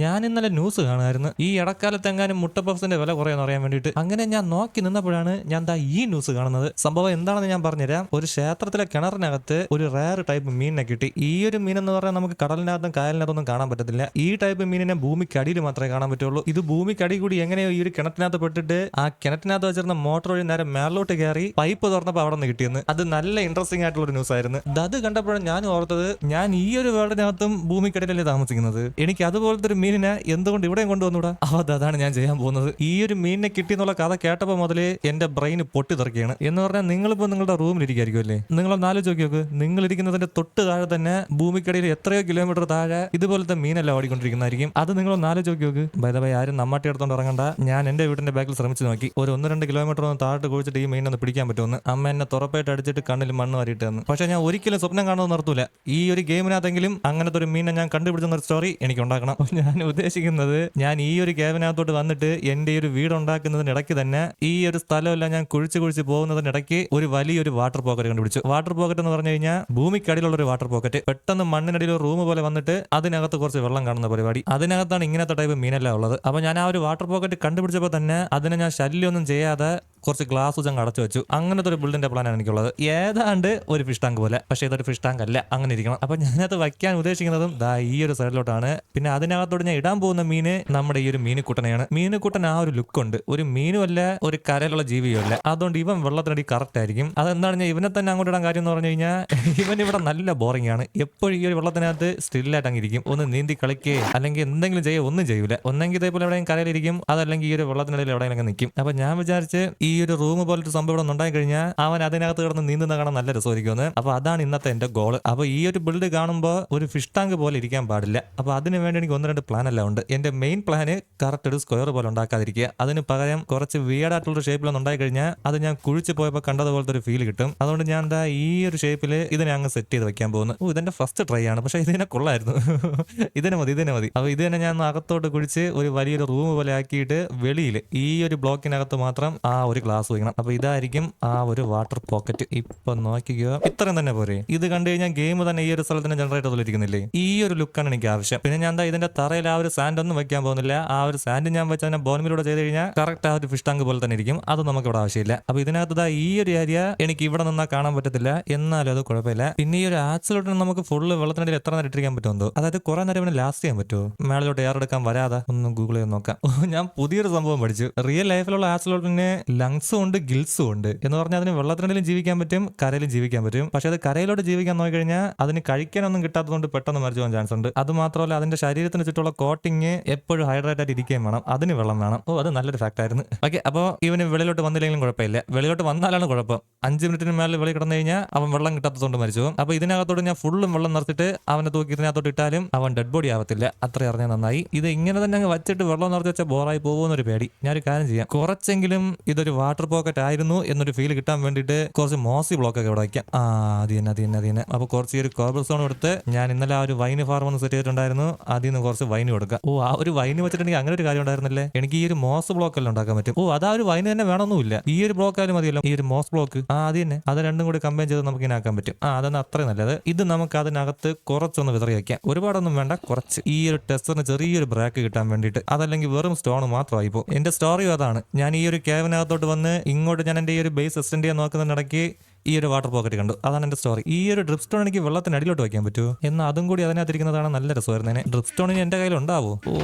ഞാൻ ഇന്നലെ ന്യൂസ് കാണുമായിരുന്നു ഈ ഇടക്കാലത്ത് എങ്ങാനും മുട്ട പഫ്സിന്റെ വില കുറയാന്ന് അറിയാൻ വേണ്ടിയിട്ട്. അങ്ങനെ ഞാൻ നോക്കി നിന്നപ്പോഴാണ് ഞാൻ ദാ ഈ ന്യൂസ് കാണുന്നത്. സംഭവം എന്താണെന്ന് ഞാൻ പറഞ്ഞുതരാം. ഒരു ക്ഷേത്രത്തിലെ കിണറിനകത്ത് ഒരു റയർ ടൈപ്പ് മീനിനെ കിട്ടി. ഈ ഒരു മീൻ എന്ന് പറഞ്ഞാൽ നമുക്ക് കടലിനകത്തും കായലിനകത്തൊന്നും കാണാൻ പറ്റത്തില്ല. ഈ ടൈപ്പ് മീനിനെ ഭൂമിക്കടിയിൽ മാത്രമേ കാണാൻ പറ്റുള്ളൂ. ഇത് ഭൂമിക്കടി കൂടി എങ്ങനെയോ ഈ ഒരു കിണറ്റിനകത്ത് പെട്ടിട്ട് ആ കിണറ്റിനകത്ത് വെച്ചിരുന്ന മോട്ടോർ വഴി നേരെ മേളിലോട്ട് കയറി പൈപ്പ് തുറന്നപ്പോൾ അവിടെ നിന്ന് കിട്ടിയെന്ന്. അത് നല്ല ഇൻട്രസ്റ്റിംഗ് ആയിട്ടുള്ള ഒരു ന്യൂസ് ആയിരുന്നു. അത് കണ്ടപ്പോഴാണ് ഞാൻ ഓർത്തത് ഞാൻ ഈ ഒരു വേൾഡിനകത്തും ഭൂമിക്കടിയിലല്ലേ താമസിക്കുന്നത്. എനിക്ക് അതുപോലത്തെ ഒരു മീനിനെ എന്തുകൊണ്ട് ഇവിടെയും കൊണ്ടുവന്നൂടാ? അത് അതാണ് ഞാൻ ചെയ്യാൻ പോകുന്നത്. ഈ ഒരു മീനിനെ കിട്ടി എന്നുള്ള കഥ കേട്ടപ്പോൾ മുതലേ എന്റെ ബ്രെയിൻ പൊട്ടി തെറിക്കുകയാണ്. എന്ന് പറഞ്ഞാൽ നിങ്ങളിപ്പോൾ നിങ്ങളുടെ റൂമിൽ ഇരിക്കുമായിരിക്കും അല്ലേ? നിങ്ങൾ നാലോ നോക്കി നോക്ക്. നിങ്ങൾ ഇരിക്കുന്നതിന്റെ തൊട്ട് താഴെ തന്നെ ഭൂമിക്കടിയിൽ എത്രയോ കിലോമീറ്റർ താഴെ ഇതുപോലത്തെ മീനല്ല ഓടിക്കൊണ്ടിരിക്കുന്നതായിരിക്കും. അത് നിങ്ങൾ നാലോ നോക്കി. നോക്ക് ബൈ ബൈ ആരും നമ്മാട്ടി എടുത്തോണ്ട് ഇറങ്ങണ്ട. ഞാൻ എന്റെ വീടിന്റെ ബാക്കിൽ ശ്രമിച്ചു നോക്കി. ഒരു ഒന്ന് രണ്ട് കിലോമീറ്റർ ഒന്ന് താഴോട്ട് കുഴിച്ചിട്ട് ഈ മീനൊന്ന് പിടിക്കാൻ പറ്റുമെന്ന് അമ്മ എന്നെ തുറപ്പായിട്ട് അടിച്ചിട്ട് കണ്ണിൽ മണ്ണ് വാരിയിട്ട് തന്നു പക്ഷെ ഞാൻ ഒരിക്കലും സ്വപ്നം കാണുമെന്ന് നിർത്തൂല ഈ ഒരു ഗെയിമിനകത്തെങ്കിലും അങ്ങനത്തെ ഒരു മീനെ ഞാൻ കണ്ടുപിടിച്ചെന്ന ഒരു സ്റ്റോറി എനിക്ക് ഉണ്ടാക്കണം ഞാൻ ഉദ്ദേശിക്കുന്നത് ഞാൻ ഈ ഒരു ക്യാബിനകത്തോട്ട് വന്നിട്ട് എന്റെ ഈ ഒരു വീട് ഉണ്ടാക്കുന്നതിനിടയ്ക്ക് തന്നെ ഈ ഒരു സ്ഥലമെല്ലാം ഞാൻ കുഴിച്ച് കുഴിച്ച് പോകുന്നതിനിടയ്ക്ക് ഒരു വലിയൊരു വാട്ടർ പോക്കറ്റ് കണ്ടുപിടിച്ചു. വാട്ടർ പോക്കറ്റ് എന്ന് പറഞ്ഞു കഴിഞ്ഞാൽ ഭൂമിക്കടിയിലുള്ള ഒരു വാട്ടർ പോക്കറ്റ് പെട്ടെന്ന് മണ്ണിനടിയിൽ ഒരു റൂം പോലെ വന്നിട്ട് അതിനകത്ത് കുറച്ച് വെള്ളം കാണുന്ന പരിപാടി. അതിനകത്താണ് ഇങ്ങനത്തെ ടൈപ്പ് മീനെല്ലാം ഉള്ളത്. അപ്പൊ ഞാൻ ആ ഒരു വാട്ടർ പോക്കറ്റ് കണ്ടുപിടിച്ചപ്പോൾ തന്നെ അതിനെ ഞാൻ ശല്യമൊന്നും ചെയ്യാതെ കുറച്ച് ഗ്ലാസ് ഞാൻ അടച്ചു വെച്ചു. അങ്ങനത്തെ ഒരു ബിൽഡിന്റെ പ്ലാനാണ് എനിക്കുള്ളത്. ഏതാണ്ട് ഒരു ഫിഷ് ടാങ്ക് പോലെ. പക്ഷേ ഇതൊരു ഫിഷ് ടാങ്ക് അല്ല. അങ്ങനെ ഇരിക്കണം. അപ്പൊ ഞാനത് വയ്ക്കാൻ ഉദ്ദേശിക്കുന്നതും ദാ ഈ ഒരു സൈഡിലോട്ടാണ് പിന്നെ അതിനകത്തോട് ഞാൻ ഇടാൻ പോകുന്ന മീന് നമ്മുടെ ഈ ഒരു മീനുക്കുട്ടനെയാണ് മീനുക്കുട്ടൻ ആ ഒരു ലുക്ക് ഉണ്ട്. ഒരു മീനും അല്ല ഒരു കരയിലുള്ള ജീവിയും അതുകൊണ്ട് ഇവൻ വെള്ളത്തിനടി കറക്റ്റ് ആയിരിക്കും. അതെന്താണ് ഞാൻ ഇവനെ തന്നെ അങ്ങോട്ട് ഇടാൻ കാര്യം എന്ന് പറഞ്ഞു കഴിഞ്ഞാൽ ഇവൻ ഇവിടെ നല്ല ബോറിംഗ് ആണ്. എപ്പോഴും ഈ ഒരു വെള്ളത്തിനകത്ത് സ്റ്റില്ലായിട്ട് അങ്ങ് ഇരിക്കും. ഒന്ന് നീന്തി കളിക്കേ അല്ലെങ്കിൽ എന്തെങ്കിലും ചെയ്യുക ഒന്നും ചെയ്യൂല. ഒന്നെങ്കിൽ ഇതേപോലെ എവിടെയും കരയിലിരിക്കും. അതല്ലെങ്കിൽ ഈ ഒരു വെള്ളത്തിനിടയിൽ എവിടെയെങ്കിലും നിൽക്കും അപ്പൊ ഞാൻ വിചാരിച്ച് ഈ ഒരു റൂം പോലൊരു സംഭവം ഇവിടെ ഉണ്ടായി കഴിഞ്ഞാൽ അവൻ അതിനകത്ത് കിടന്ന് നീന്തുന്ന കാണാൻ നല്ല രസമായിരിക്കുമെന്ന്. അപ്പൊ അതാണ് ഇന്നത്തെ എന്റെ ഗോൾ അപ്പൊ ഈ ഒരു ബിൽഡ് കാണുമ്പോൾ ഒരു ഫിഷ് ടാങ്ക് പോലെ ഇരിക്കാൻ പാടില്ല. അപ്പൊ അതിന് വേണ്ടി എനിക്ക് ഒന്ന് രണ്ട് പ്ലാൻ എല്ലാം ഉണ്ട്. എന്റെ മെയിൻ പ്ലാന് കറക്റ്റ് ഒരു സ്ക്വയർ പോലെ ഉണ്ടാക്കാതിരിക്കുക. അതിന് പകരം കുറച്ച് വിയർഡായിട്ടുള്ള ഒന്ന് ഉണ്ടായി കഴിഞ്ഞാൽ അത് ഞാൻ കുഴിച്ച് പോയപ്പോൾ കണ്ടതുപോലത്തെ ഒരു ഫീൽ കിട്ടും. അതുകൊണ്ട് ഞാൻ എന്താ ഈ ഒരു ഷേപ്പിൽ ഇതിനെ അങ്ങ് സെറ്റ് ചെയ്ത് വെക്കാൻ പോകുന്നു. ഓ ഇതെന്റെ ഫസ്റ്റ് ട്രൈ ആണ്. പക്ഷേ ഇതിനെ കൊള്ളായിരുന്നു. ഇതിനെ മതി ഇതിനെ മതി. അപ്പൊ ഇതിനെ ഞാൻ അകത്തോട്ട് കുഴിച്ച് ഒരു വലിയൊരു റൂം പോലെ ആക്കിയിട്ട് വെളിയിൽ ഈ ഒരു ബ്ലോക്കിനകത്ത് മാത്രം ആ ഒരു ഗ്ലാസ് വയ്ക്കണം അപ്പൊ ഇതായിരിക്കും ആ ഒരു വാട്ടർ പോക്കറ്റ് ഇപ്പൊ നോക്കിക്കുക ഇത്രയും തന്നെ പോരെ. ഇത് കണ്ടു കഴിഞ്ഞാൽ ഗെയിം തന്നെ ഈ ഒരു സ്ഥലത്തിന് ജനറേറ്റ് ചെയ്തിരിക്കുന്നില്ലേ ഈ ഒരു ലുക്കാണ് എനിക്ക് ആവശ്യം. പിന്നെ ഞാൻ എന്താ ഇതിന്റെ തറയിൽ ആ ഒരു സാൻഡ് ഒന്നും വെക്കാൻ പോകുന്നില്ല. ആ ഒരു സാൻഡ് ഞാൻ വെച്ച ബോൺമിലൂടെ ചെയ്ത് കഴിഞ്ഞാൽ കറക്റ്റ് ആ ഒരു ഫിഷ് ടാങ്ക് പോലെ തന്നെ ഇരിക്കും. അത് നമുക്ക് ഇവിടെ ആവശ്യമില്ല. അപ്പൊ ഇതിനകത്ത് ഈ ഒരു ഏരിയ എനിക്ക് ഇവിടെ നിന്നാ കാണാൻ പറ്റത്തില്ല. എന്നാലും അത് കുഴപ്പമില്ല. പിന്നെ ഈ ഒരു ആക്സിലോട്ട് നമുക്ക് ഫുള്ള് വെള്ളത്തിനിടയിൽ എത്ര നേരം ഇട്ടിരിക്കാൻ പറ്റുമോ അതായത് കുറെ നേരം പിന്നെ ലാസ്റ്റ് ചെയ്യാൻ പറ്റുമോ? മേളിലോട്ട് ഏറെടുക്കാൻ വരാതെ? ഒന്ന് ഗൂഗിൾ ചെയ്ത് നോക്കാം. ഞാൻ പുതിയൊരു സംഭവം പഠിച്ചു. റിയൽ ലൈഫിലുള്ള ആക്സിലോട്ടിന് ലങ്സും ഉണ്ട് ഗിൽസും ഉണ്ട് എന്ന് പറഞ്ഞാൽ അതിന് വെള്ളത്തിനിടയിലും ജീവിക്കാൻ പറ്റും കരയിലും ജീവിക്കാൻ പറ്റും. പക്ഷെ അത് കരയിലോട്ട് ജീവിക്കാൻ നോക്കി കഴിഞ്ഞാൽ അതിന് കഴിക്കാനൊന്നും കിട്ടാത്തതുകൊണ്ട് പെട്ടെന്ന് മരിച്ചു പോകാൻ ചാൻസ് ഉണ്ട്. അത് മാത്രമല്ല അതിന്റെ ശരീരത്തിന് ചുറ്റുള്ള കോട്ടിങ് എപ്പോഴും ഹൈഡ്രേറ്റ് ആയിട്ട് ഇരിക്കുകയും വേണം. അതിന് വെള്ളം വേണം. ഓ അത് നല്ലൊരു ഫാക്ട് ആയിരുന്നു. ഓക്കെ അപ്പോൾ ഇവന് വെളിയിലോട്ട് വന്നില്ലെങ്കിലും കുഴപ്പമില്ല. വെളിയിലോട്ട് വന്നാലാണ് കുഴപ്പം. അഞ്ച് മിനിറ്റിന് മേലെ വെളി കിടന്നു കഴിഞ്ഞാൽ അവൻ വെള്ളം കിട്ടാത്തതുകൊണ്ട് മരിച്ചു അപ്പോൾ ഇതിനകത്തോട്ട് ഞാൻ ഫുള്ളും വെള്ളം നിർത്തിയിട്ട് അവനെ തൂക്കി ഇതിനകത്തോട്ട് ഇട്ടാലും അവൻ ഡെഡ് ബോഡി ആവത്തില്ല. അത്ര അറിഞ്ഞാൽ നന്നായി. ഇത് ഇങ്ങനെ തന്നെ അങ്ങ് വച്ചിട്ട് വെള്ളം നിറച്ച് വെച്ചാൽ ബോറായി പോകുമെന്നൊരു പേടി. ഞാനൊരു കാര്യം ചെയ്യാം. കുറച്ചെങ്കിലും ഇതൊരു വാട്ടർ പോക്കറ്റ് ആയിരുന്നു എന്നൊരു ഫീൽ കിട്ടാൻ വേണ്ടിയിട്ട് കുറച്ച് മോസി ബ്ലോക്ക് ഒക്കെ ഇവിടെ വയ്ക്കാം ആ അത് തന്നെ അത് തന്നെ അത് തന്നെ. അപ്പോൾ കുറച്ച് ഒരു കോർബർ സോൺ എടുത്ത് ഞാൻ ഇന്നലെ ആ ഒരു വൈന് ഫാർം ഒന്ന് സെറ്റ് ചെയ്തിട്ടുണ്ടായിരുന്നു. അതിൽ നിന്ന് കുറച്ച് വൈന് കൊടുക്കുക ഓ ആ ഒരു വൈന് വെച്ചിട്ടുണ്ടെങ്കിൽ അങ്ങനെ ഒരു കാര്യം ഉണ്ടായിരുന്നില്ലേ? എനിക്ക് ഈ ഒരു മോസ് ബ്ലോക്ക് എല്ലാം ഉണ്ടാക്കാൻ പറ്റും. ഓ അതാ ഒരു വൈന് തന്നെ വേണമെന്നില്ല ഈ ഒരു ബ്ലോക്ക് ആയാലും മതിയല്ലോ. ഈ ഒരു മോസ് ബ്ലോക്ക് ആ അത് തന്നെ. അത് രണ്ടും കൂടി കമ്പൈൻ ചെയ്ത് നമുക്ക് ഇങ്ങനെ ആക്കാൻ പറ്റും. ആ അതാണ് അത്രയും നല്ലത്. ഇത് നമുക്ക് അതിനകത്ത് കുറച്ചൊന്ന് വിതറി വയ്ക്കാം ഒരുപാടൊന്നും വേണ്ട കുറച്ച്. ഈ ഒരു ടെസ്റ്ററിന് ചെറിയൊരു ബ്രേക്ക് കിട്ടാൻ വേണ്ടിയിട്ട്. അതല്ലെങ്കിൽ വെറും സ്റ്റോൺ മാത്രമായി പോകും എന്റെ സ്റ്റോറിയും അതാണ്. ഞാൻ ഈ ഒരു ക്യാബിനകത്തോട്ട് വന്ന് ഇങ്ങോട്ട് ഞാൻ എന്റെ ഈ ഒരു ബേസ് എക്സ്റ്റെൻഡ് ചെയ്യാൻ നോക്കുന്നതിനിടയ്ക്ക് ഈ ഒരു വാട്ടർ പോക്കറ്റ് കണ്ടു. അതാണ് എന്റെ സ്റ്റോറി ഈ ഒരു ഡ്രിപ്പ് സ്റ്റോൺ എനിക്ക് വെള്ളത്തിന് അടിയിലോട്ട് വയ്ക്കാൻ പറ്റുമോ എന്നാൽ അതും കൂടി അതിനകത്തിരിക്കുന്നതാണ് നല്ല രസമായിരുന്നേനെ. ഡ്രിപ്പ് സ്റ്റോണിന് എന്റെ കയ്യിൽ ഉണ്ടാവോ? ഓ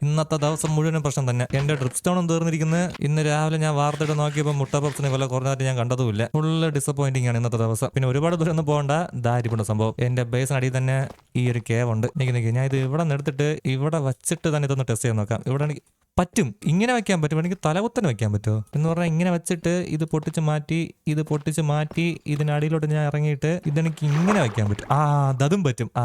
ഇന്നത്തെ ദിവസം മുഴുവനും പ്രശ്നം തന്നെ. എന്റെ ഡ്രിപ്പ് സ്റ്റോണും തീർന്നിരിക്കുന്നത് ഇന്ന് രാവിലെ ഞാൻ വാർത്തയിട്ട് നോക്കിയപ്പോൾ മുട്ട പപ്സിന് വില കുറഞ്ഞായിട്ട് ഞാൻ കണ്ടതുമില്ല. ഫുള്ള് ഡിസപ്പോയിന്റിംഗ് ആണ് ഇന്നത്തെ ദിവസം. പിന്നെ ഒരുപാട് ദൂരം പോകണ്ട. ദാരിപ്പുണ്ട് സംഭവം. എന്റെ ബേസിനടിയിൽ തന്നെ ഈ ഒരു കേവ് ഉണ്ട്. എനിക്ക് നിക്ക്. ഞാൻ ഇത് ഇവിടെ നിന്ന് എടുത്തിട്ട് ഇവിടെ വച്ചിട്ട് തന്നെ ഇതൊന്ന് ടെസ്റ്റ് ചെയ്യാൻ നോക്കാം. ഇവിടെ പറ്റും. ഇങ്ങനെ വെക്കാൻ പറ്റും. എനിക്ക് തലകുത്തനെ വെക്കാൻ പറ്റുമോ? എന്ന് പറഞ്ഞാൽ ഇങ്ങനെ വെച്ചിട്ട് ഇത് പൊട്ടിച്ച് മാറ്റി ഇത് പൊട്ടിച്ച് മാറ്റി ഇതിനടിയിലോട്ട് ഞാൻ ഇറങ്ങിയിട്ട് ഇതെനിക്ക് ഇങ്ങനെ വെക്കാൻ പറ്റും. ആ അതും പറ്റും. ആ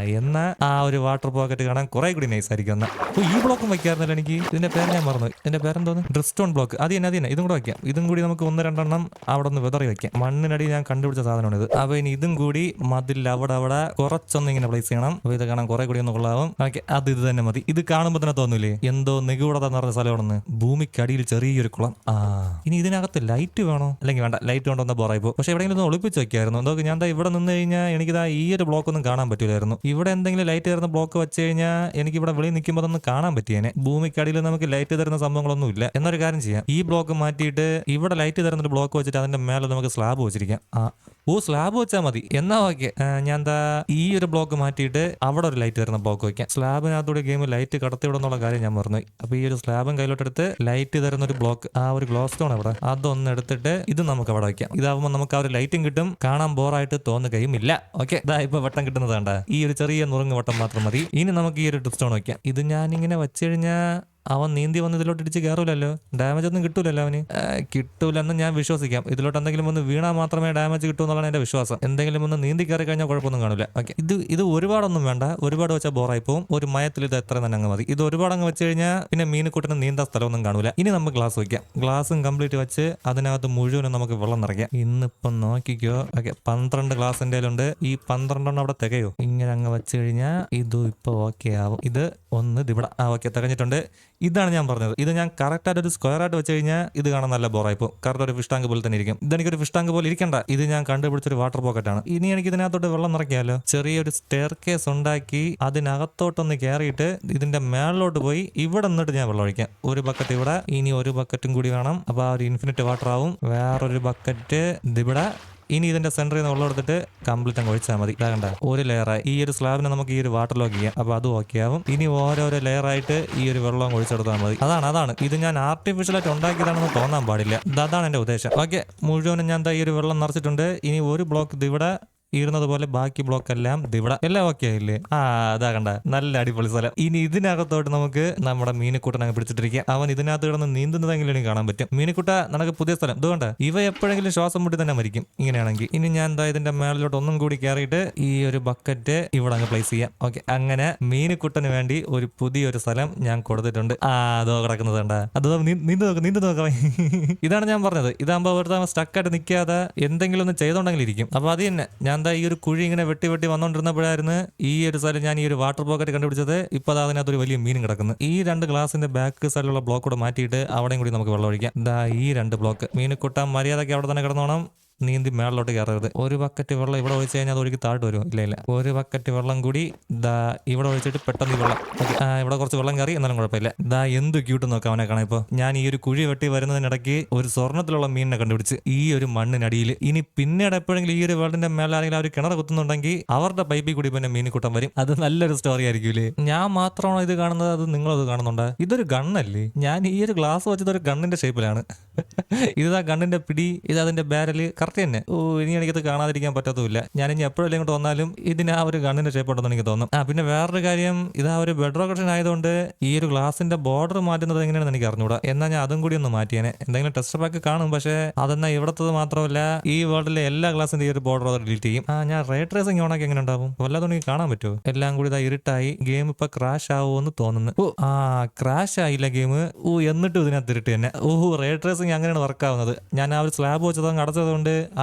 എന്ന ആ ഒരു വാട്ടർ പോക്കറ്റ് കാണാൻ കുറെ കൂടി നൈസ് ആയിരിക്കും എന്നാ. അപ്പൊ ഈ ബ്ലോക്കും വെക്കാറുണ്ടല്ലോ എനിക്ക്. ഇതിന്റെ പേര് ഞാൻ മറന്നു. ഇതിന്റെ പേരെന്തോന്ന്? ഡ്രിസ്റ്റോൺ ബ്ലോക്ക് അത് തന്നെ അത് തന്നെ. ഇതും കൂടെ വെക്കാം. ഇതും കൂടി നമുക്ക് ഒന്ന് രണ്ടെണ്ണം അവിടെ ഒന്ന് വിതറി വെക്കാം. മണ്ണിനടി ഞാൻ കണ്ടുപിടിച്ച സാധനമാണ് ഇത്. അപ്പൊ ഇനി ഇതും കൂടി മതിൽ അവിടെ അവിടെ കുറച്ചൊന്ന് ഇങ്ങനെ പ്ലേസ് ചെയ്യണം. അപ്പൊ ഇത് കാണാൻ കുറെ കൂടി ഒന്ന് കൊള്ളാവും. അത് ഇത് തന്നെ മതി. ഇത് കാണുമ്പോൾ തന്നെ തോന്നൂലേ? എന്തോ നിഗൂഢത എന്ന് പറഞ്ഞ സ്ഥലമാണെന്ന് ഭൂമിക്കടിയിൽ ചെറിയൊരു കുളം. ആ ഇനി ഇതിനകത്ത് ലൈറ്റ് വേണോ? അല്ലെങ്കിൽ വേണ്ട ലൈറ്റ് കൊണ്ടൊന്ന് പറയുമ്പോൾ പക്ഷെ എവിടെയെങ്കിലും ഒന്ന് ഒളിപ്പിച്ച് വെക്കായിരുന്നു. എന്തോ ഞാൻ ഇവിടെ നിന്ന് കഴിഞ്ഞാൽ എനിക്ക് ഈ ഒരു ബ്ലോക്ക് ഒന്നും കാണാൻ പറ്റില്ലായിരുന്നു ഇവിടെ എന്തെങ്കിലും ലൈറ്റ് തരുന്ന ബ്ലോക്ക് വെച്ച് കഴിഞ്ഞാൽ എനിക്ക് ഇവിടെ വെളിയിൽ നിൽക്കുമ്പോൾ അതൊന്ന് കാണാൻ പറ്റിയേനെ. ഭൂമിക്കടിയിൽ നമുക്ക് ലൈറ്റ് തരുന്ന സംഭവങ്ങളൊന്നും ഇല്ല. എന്നൊരു കാര്യം ചെയ്യാം. ഈ ബ്ലോക്ക് മാറ്റിയിട്ട് ഇവിടെ ലൈറ്റ് തരുന്ന ഒരു ബ്ലോക്ക് വെച്ചിട്ട് അതിന്റെ മേലെ നമുക്ക് സ്ലാബ് വെച്ചിരിക്കാം. ആ ഓ സ്ലാബ് വെച്ചാൽ മതി. എന്നാ ഓക്കെ ഞാൻ എന്താ ഈ ഒരു ബ്ലോക്ക് മാറ്റിയിട്ട് അവിടെ ഒരു ലൈറ്റ് തരുന്ന ബ്ലോക്ക് വയ്ക്കാം. സ്ലാബിനകത്തൂടെ ഗെയിം ലൈറ്റ് കടത്തിവിടുന്നുള്ള കാര്യം ഞാൻ പറഞ്ഞു അപ്പൊ ഈ ഒരു സ്ലാബും കയ്യിലോട്ടെടുത്ത് ലൈറ്റ് തരുന്ന ഒരു ബ്ലോക്ക് ആ ഒരു ഗ്ലോ സ്റ്റോൺ അവിടെ അതൊന്ന് എടുത്തിട്ട് ഇത് നമുക്ക് അവിടെ വെക്കാം. ഇതാവുമ്പോൾ നമുക്ക് ആ ഒരു ലൈറ്റും കിട്ടും. കാണാൻ ബോറായിട്ട് തോന്നുകയും ഇല്ല ഓക്കെ ഇതാ ഇപ്പൊ വട്ടം കിട്ടുന്നത് കണ്ട. ഈ ഒരു ചെറിയ നുറുങ്ങ് വട്ടം മാത്രം മതി. ഇനി നമുക്ക് ഈ ഒരു ടിപ്പ് വയ്ക്കാം ഇത് ഞാനിങ്ങനെ വെച്ച് കഴിഞ്ഞാൽ അവൻ നീന്തി വന്ന് ഇതിലോട്ട് ഇടിച്ച് കയറൂലല്ലോ ഡാമേജ് ഒന്നും കിട്ടൂലല്ലോ അവന്? കിട്ടൂലെന്ന് ഞാൻ വിശ്വസിക്കാം. ഇതിലോട്ട് എന്തെങ്കിലും ഒന്ന് വീണാൽ മാത്രമേ ഡാമേജ് കിട്ടൂ എന്നുള്ളതാണ് എന്റെ വിശ്വാസം. എന്തെങ്കിലും ഒന്ന് നീന്തി കയറി കഴിഞ്ഞാൽ കുഴപ്പമൊന്നും കാണില്ല. ഓക്കെ ഇത് ഇത് ഒരുപാടൊന്നും വേണ്ട. ഒരുപാട് വെച്ചാൽ ബോറായി പോകും ഒരു മയത്തിൽ ഇത് എത്ര തന്നെ അങ്ങ് മതി. ഇത് ഒരുപാട് അങ്ങ് വെച്ച് കഴിഞ്ഞാൽ പിന്നെ മീനുകൂട്ടിന് നീന്താൻ സ്ഥലമൊന്നും കാണൂല ഇനി നമുക്ക് ഗ്ലാസ് വയ്ക്കാം ഗ്ലാസും കംപ്ലീറ്റ് വെച്ച് അതിനകത്ത് മുഴുവനും നമുക്ക് വെള്ളം നിറയ്ക്കാം. ഇന്നിപ്പം നോക്കിക്കോ. ഓക്കെ പന്ത്രണ്ട് ഗ്ലാസ് കയ്യിലുണ്ട്. ഈ പന്ത്രണ്ടെണ്ണം അവിടെ തികയോ? ഇങ്ങനെ അങ്ങ് വെച്ച് കഴിഞ്ഞാൽ ഇത് ഇപ്പോൾ ഓക്കെ ആവും. ഇത് ഒന്ന് ഇതിവിടെ ആ ഓക്കെ തികഞ്ഞിട്ടുണ്ട് ഇതാണ് ഞാൻ പറഞ്ഞത്. ഇത് ഞാൻ കറക്റ്റായിട്ട് ഒരു സ്ക്വയർ ആയിട്ട് വെച്ച് കഴിഞ്ഞാൽ ഇത് കാണാൻ നല്ല ബോറായി പോകും. കറക്റ്റ് ഒരു ഫിഷ് ടാങ്ക് പോലെ തന്നെ ഇരിക്കും. ഇതെനിക്കൊരു ഫിഷ് ടാങ്ക് പോലെ ഇരിക്കണ്ട. ഇത് ഞാൻ കണ്ടുപിടിച്ചൊരു വാട്ടർ പോക്കറ്റ് ആണ്. ഇനി എനിക്ക് ഇതിനകത്തോട്ട് വെള്ളം നിറയ്ക്കാമല്ലോ. ചെറിയൊരു സ്റ്റെയർ കേസ് ഉണ്ടാക്കി അതിനകത്തോട്ടൊന്ന് കയറിയിട്ട് ഇതിന്റെ മേളിലോട്ട് പോയി ഇവിടെ നിന്നിട്ട് ഞാൻ വെള്ളം ഒഴിക്കാം. ഒരു ബക്കറ്റ് ഇവിടെ ഇനി ഒരു ബക്കറ്റും കൂടി വേണം. അപ്പൊ ആ ഒരു ഇൻഫിനിറ്റ് വാട്ടർ ആവും. വേറൊരു ബക്കറ്റ് ഇതിവിടെ ഇനി ഇതിന്റെ സെന്ററിൽ നിന്ന് ഉള്ള എടുത്തിട്ട് കംപ്ലീറ്റ് അങ്ങ് ഒഴിച്ചാൽ മതി. ഇതാകണ്ട ഒരു ലെയറായി ഈ ഒരു സ്ലാബിനെ നമുക്ക് ഈ ഒരു വാട്ടർ ലോക്ക് ചെയ്യാം. അപ്പൊ അത് ഓക്കെ ആവും. ഇനി ഓരോരോ ലെയർ ആയിട്ട് ഈ ഒരു വെള്ളം ഒഴിച്ചെടുത്താൽ മതി. അതാണ് അതാണ്. ഇത് ഞാൻ ആർട്ടിഫിഷ്യൽ ആയിട്ട് ഉണ്ടാക്കിയതാണെന്ന് തോന്നാൻ പാടില്ല. അതാണ് എന്റെ ഉദ്ദേശം. ഓക്കെ മുഴുവനും ഞാൻ ഈ ഒരു വെള്ളം നിറച്ചിട്ടുണ്ട്. ഇനി ഒരു ബ്ലോക്ക് ഇത് ഇവിടെ ഇരുന്നത് പോലെ ബാക്കി ബ്ലോക്ക് എല്ലാം ഇവിടെ എല്ലാം ഓക്കെ ആയില്ലേ? ആ അതാ കണ്ട. നല്ല അടിപൊളി സ്ഥലം. ഇനി ഇതിനകത്തോട്ട് നമുക്ക് നമ്മുടെ മീനക്കൂട്ടൻ അങ്ങ് പിടിച്ചിട്ടിരിക്കാം. അവൻ ഇതിനകത്ത് കിടന്ന് നീന്തുന്നതെങ്കിലും എനിക്ക് കാണാൻ പറ്റും. മീനക്കൂട്ട നമുക്ക് പുതിയ സ്ഥലം. ഇതുകൊണ്ട് ഇവ എപ്പോഴെങ്കിലും ശ്വാസം മുട്ടി തന്നെ മരിക്കും. ഇങ്ങനെയാണെങ്കിൽ. ഇനി ഞാൻ എന്താ ഇതിന്റെ മേളിലോട്ട് ഒന്നും കൂടി കയറിയിട്ട് ഈ ഒരു ബക്കറ്റ് ഇവിടെ അങ്ങ് പ്ലേസ് ചെയ്യാം. ഓക്കെ അങ്ങനെ മീനക്കൂട്ടന് വേണ്ടി ഒരു പുതിയൊരു സ്ഥലം ഞാൻ കൊടുത്തിട്ടുണ്ട്. ആ അതോ കിടക്കുന്നത് കണ്ട. അതോ നീന്ത് നോക്ക് നീന്ത് നോക്കാം ഇതാണ് ഞാൻ പറഞ്ഞത്. ഇതാകുമ്പോൾ വെറുതെ സ്റ്റക്കായിട്ട് നിൽക്കാതെ എന്തെങ്കിലും ഒന്ന് ചെയ്തോണ്ടെങ്കിലും ഇരിക്കും അപ്പൊ അത് തന്നെ. ഞാൻ എന്താ ഈ ഒരു കുഴി ഇങ്ങനെ വെട്ടി വെട്ടി വന്നോണ്ടിരുന്നപ്പോഴായിരുന്നു ഈ ഒരു സ്ഥലം ഞാൻ ഈ ഒരു വാട്ടർ പോക്കറ്റ് കണ്ടുപിടിച്ചത്. ഇപ്പൊ അത് അതിനകത്ത് ഒരു വലിയ മീൻ കിടക്കുന്നു. ഈ രണ്ട് ഗ്ലാസിന്റെ ബാക്ക് സൈഡിലുള്ള ബ്ലോക്ക് കൂടെ മാറ്റിയിട്ട് അവിടെയും കൂടി നമുക്ക് വെള്ളം ഒഴിക്കാം. ദാ ഈ രണ്ട് ബ്ലോക്ക് മീൻ കുട്ടാൻ മര്യാദയ്ക്ക് അവിടെ തന്നെ കിടന്നോണം. നീന്തി മേളിലോട്ട് കയറരുത്. ഒരു ബക്കറ്റ് വെള്ളം ഇവിടെ ഒഴിച്ചു കഴിഞ്ഞാൽ അത് ഒഴുകി താഴോട്ട് വരും. ഇല്ല ഇല്ല. ഒരു ബക്കറ്റ് വെള്ളം കൂടി ദാ ഇവിടെ ഒഴിച്ചിട്ട് പെട്ടെന്ന് വെള്ളം ആ ഇവിടെ കുറച്ച് വെള്ളം കയറി എന്നാലും കുഴപ്പമില്ല. ദാ എന്ത് ക്യൂട്ട് നോക്കാം അവനെ കാണാം ഇപ്പോൾ ഞാൻ ഈ ഒരു കുഴി വെട്ടി വരുന്നതിനിടയ്ക്ക് ഒരു സ്വർണത്തിലുള്ള മീനിനെ കണ്ടുപിടിച്ച് ഈ ഒരു മണ്ണിനടിയിൽ. ഇനി പിന്നീട് എപ്പോഴെങ്കിലും ഈ ഒരു വേൾഡിന്റെ മേലെ ആരെങ്കിലും ആ ഒരു കിണർ കുത്തുന്നുണ്ടെങ്കിൽ അവരുടെ പൈപ്പിൽ കൂടി പിന്നെ മീനിക്കൂട്ടം വരും. അത് നല്ലൊരു സ്റ്റോറി ആയിരിക്കൂലേ ഞാൻ മാത്രമാണോ ഇത് കാണുന്നത്? അത് നിങ്ങളത് കാണുന്നുണ്ട്? ഇതൊരു ഗണ്ണല്ലേ ഞാൻ ഈ ഒരു ഗ്ലാസ് വെച്ചത് ഒരു ഗണ്ണിന്റെ ഷേപ്പിലാണ് ഇത് ഇതാ ഗണ്ണിന്റെ പിടി ഇത് അതിന്റെ ബാരൽ കറക്റ്റ് തന്നെ ഓ ഇനി എനിക്കത് കാണാതിരിക്കാൻ പറ്റത്തുമില്ല ഞാൻ ഇനി എപ്പോഴും ഇങ്ങോട്ട് വന്നാലും ഇതിന് ആ ഒരു ഗണ്ണിന്റെ ഷേപ്പ് ഉണ്ടെന്ന് എനിക്ക് തോന്നും. ആ പിന്നെ വേറൊരു കാര്യം ഇത് ആ ഒരു ബെഡ് റോക്കഷൻ ആയതുകൊണ്ട് ഈ ഒരു ഗ്ലാസിന്റെ ബോർഡർ മാറ്റുന്നത് എങ്ങനെയാണെന്ന് എനിക്ക് അറിഞ്ഞൂടാ. എന്നാൽ ഞാൻ അതും കൂടി ഒന്ന് മാറ്റിയേനെ. എന്തെങ്കിലും ടെസ്റ്റ് പാക്ക് കാണും പക്ഷേ അതെന്നാ ഇവിടത്തത് മാത്രമല്ല ഈ വേൾഡിലെ എല്ലാ ഗ്ലാസിന്റെ ഈ ഒരു ബോർഡർ അത് ഡിലീറ്റ് ചെയ്യും. ആ ഞാൻ റേ ട്രേസിംഗ് ഓണാക്കി എങ്ങനെ ഉണ്ടാവും? വല്ലാതെ എനിക്ക് കാണാൻ പറ്റുമോ? എല്ലാം കൂടി ഇതാ ഇരുട്ടായി ഗെയിം ഇപ്പൊ ക്രാഷ് ആവുമെന്ന് തോന്നുന്നു. ഓ ആ ക്രാഷ് ആയില്ല ഗെയിം ഓ എന്നിട്ടും ഇതിനകത്ത് ഇരുട്ട് തന്നെ. ഓ റേ ട്രേസിംഗ് അങ്ങനെയാണ് വർക്ക് ആവുന്നത്. ഞാൻ ആ ഒരു സ്ലാബ് വെച്ചത് അങ്ങ് അടച്ചത്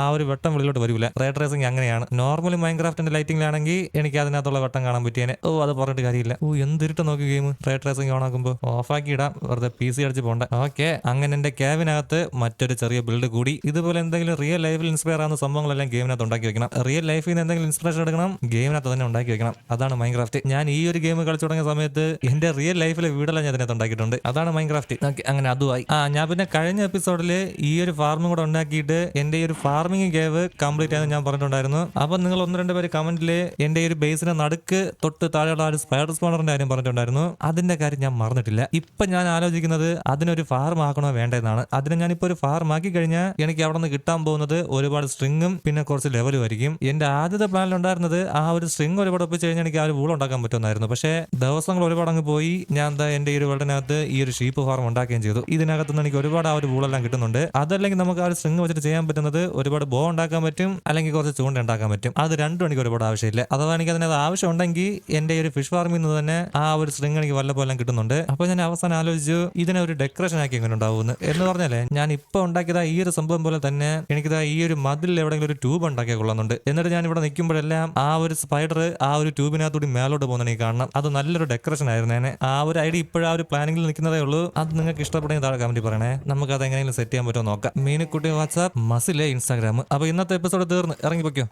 ആ ഒരു വെട്ടം വെളിയിലോട്ട് വരില്ല റേ ട്രേസിംഗ് അങ്ങനെയാണ്. നോർമലി മൈൻക്രാഫ്റ്റിന്റെ ലൈറ്റിംഗിലാണെങ്കിൽ എനിക്ക് അതിനകത്തുള്ള വെട്ടം കാണാൻ പറ്റിയേനെ. ഓ അത് പറഞ്ഞിട്ട് കാര്യമില്ല. ഓ എന്തിരിട്ട് നോക്കി ഗെയിം റേ ട്രേസിംഗ് ഓൺ ആക്കുമ്പോൾ ആക്കി ഇടാം. വെറുതെ പി സി അടിച്ച് പോണ്ട. ഓക്കെ അങ്ങനെ എന്റെ ക്യാബിനകത്ത് മറ്റൊരു ചെറിയ ബിൽഡ് കൂടി. ഇതുപോലെ എന്തെങ്കിലും റിയൽ ലൈഫിൽ ഇൻസ്പയർ ആവുന്ന സംഭവങ്ങളെല്ലാം ഗെയിമിനകത്ത് ഉണ്ടാക്കി വെക്കണം. റിയൽ ലൈഫിൽ നിന്ന് എന്തെങ്കിലും ഇൻസ്പിറേഷൻ എടുക്കണം ഗെയിമിനകത്ത് തന്നെ ഉണ്ടാക്കി വെക്കണം. അതാണ് മൈൻക്രാഫ്റ്റ് ഞാൻ ഈ ഒരു ഗെയിം കളിച്ചു തുടങ്ങിയ സമയത്ത് എന്റെ റിയൽ ലൈഫിലെ വീടെല്ലാം ഞാൻ അതിനകത്ത് ഉണ്ടാക്കിയിട്ടുണ്ട്. അതാണ് മൈൻക്രാഫ്റ്റ് അങ്ങനെ അതുമായി. ആ ഞാൻ പിന്നെ കഴിഞ്ഞ എപ്പിസോഡിൽ ഈ ഒരു ഫാർമും കൂടെ ഉണ്ടാക്കിയിട്ട് എന്റെ ഈ ഒരു ഫാർമിംഗ് ഗേവ് കംപ്ലീറ്റ് ആയെന്ന് ഞാൻ പറഞ്ഞിട്ടുണ്ടായിരുന്നു. അപ്പൊ നിങ്ങൾ ഒന്ന് രണ്ട് പേര് കമന്റിൽ എന്റെ ഒരു ബേസിന്റെ നടുക്ക് തൊട്ട് താഴെയുള്ള ഒരു സ്പൈഡർ സ്പോണറിന്റെ കാര്യം പറഞ്ഞിട്ടുണ്ടായിരുന്നു. അതിന്റെ കാര്യം ഞാൻ മറന്നിട്ടില്ല. ഇപ്പൊ ഞാൻ ആലോചിക്കുന്നത് അതിനൊരു ഫാർം ആക്കണോ വേണ്ടതെന്നാണ് അതിനെ ഞാനിപ്പോ ഒരു ഫാർം ആക്കി കഴിഞ്ഞാൽ എനിക്ക് അവിടെ നിന്ന് കിട്ടാൻ പോകുന്നത് ഒരുപാട് സ്ട്രിങ്ങും പിന്നെ കുറച്ച് ലെവലും ആയിരിക്കും. എന്റെ ആദ്യത്തെ പ്ലാനിൽ ഉണ്ടായിരുന്നത് ആ ഒരു സ്ട്രിങ് ഒരുപാട് ഒപ്പിച്ച് കഴിഞ്ഞാൽ എനിക്ക് ആ ഒരു വൂൾ ഉണ്ടാക്കാൻ പറ്റുമായിരുന്നു പക്ഷേ ദിവസങ്ങൾ ഒരുപാട് അങ്ങ് പോയി. ഞാൻ എന്താ എന്റെ ഈ ഒരു വേൾഡിനകത്ത് ഈ ഒരു ഷീപ്പ് ഫാർം ഉണ്ടാക്കുകയും ചെയ്തു. ഇതിനകത്ത് നിന്ന് എനിക്ക് ഒരുപാട് ആ ഒരു വൂളെല്ലാം കിട്ടുന്നുണ്ട്. അതല്ലെങ്കിൽ നമുക്ക് ആ ഒരു സ്ട്രിങ് വെച്ചിട്ട് ചെയ്യാൻ പറ്റുന്നത് ഒരുപാട് ബോ ഉണ്ടാക്കാൻ പറ്റും അല്ലെങ്കിൽ കുറച്ച് ചൂണ്ട ഉണ്ടാക്കാൻ പറ്റും. അത് രണ്ടും എനിക്ക് ഒരുപാട് ആവശ്യമില്ല. അഥവാ എനിക്ക് അതിനകത്ത് ആവശ്യം ഉണ്ടെങ്കിൽ എന്റെ ഒരു ഫിഷ് ഫാർമിൽ നിന്ന് തന്നെ ആ ഒരു സ്ട്രിങ് എനിക്ക് വല്ലപ്പോലും കിട്ടുന്നുണ്ട്. അപ്പൊ ഞാൻ അവസാനം ആലോചിച്ചു ഇതിനെ ഒരു ഡെക്കറേഷൻ ആക്കി എങ്ങനെ ഉണ്ടാവുമെന്ന്. എന്ന് പറഞ്ഞാലേ ഞാൻ ഇപ്പൊ ഉണ്ടാക്കിയതാ ഈ ഒരു സംഭവം പോലെ തന്നെ എനിക്കിതാ ഈ ഒരു മതിലിൽ എവിടെയെങ്കിലും ഒരു ട്യൂബ് ഉണ്ടാക്കിയാൽ കൊള്ളുന്നുണ്ട് എന്നിട്ട് ഞാൻ ഇവിടെ നിൽക്കുമ്പോഴെല്ലാം ആ ഒരു സ്പൈഡർ ആ ഒരു ട്യൂബിനകത്തൂടി മേലോട്ട് പോകുന്ന എനിക്ക് കാണണം. അത് നല്ലൊരു ഡെക്കറേഷൻ ആയിരുന്നേനെ. ആ ഒരു ഐഡിയ ഇപ്പോഴും ആ ഒരു പ്ലാനിങ്ങിൽ നിൽക്കുന്നതേ ഉള്ളൂ. അത് നിങ്ങൾക്ക് ഇഷ്ടപ്പെടുന്ന താഴെ കമന്റ് പറയണേ. നമുക്ക് അത് എങ്ങനെയെങ്കിലും സെറ്റ് ചെയ്യാൻ പറ്റുമോ നോക്കാം. മീനക്കുട്ടി വാട്സാപ്പ് മസിലെ ഇൻസ്റ്റാഗ്രാം. അപ്പോൾ ഇന്നത്തെ എപ്പിസോഡ് തീർന്ന്. ഇറങ്ങിപ്പോക്കോ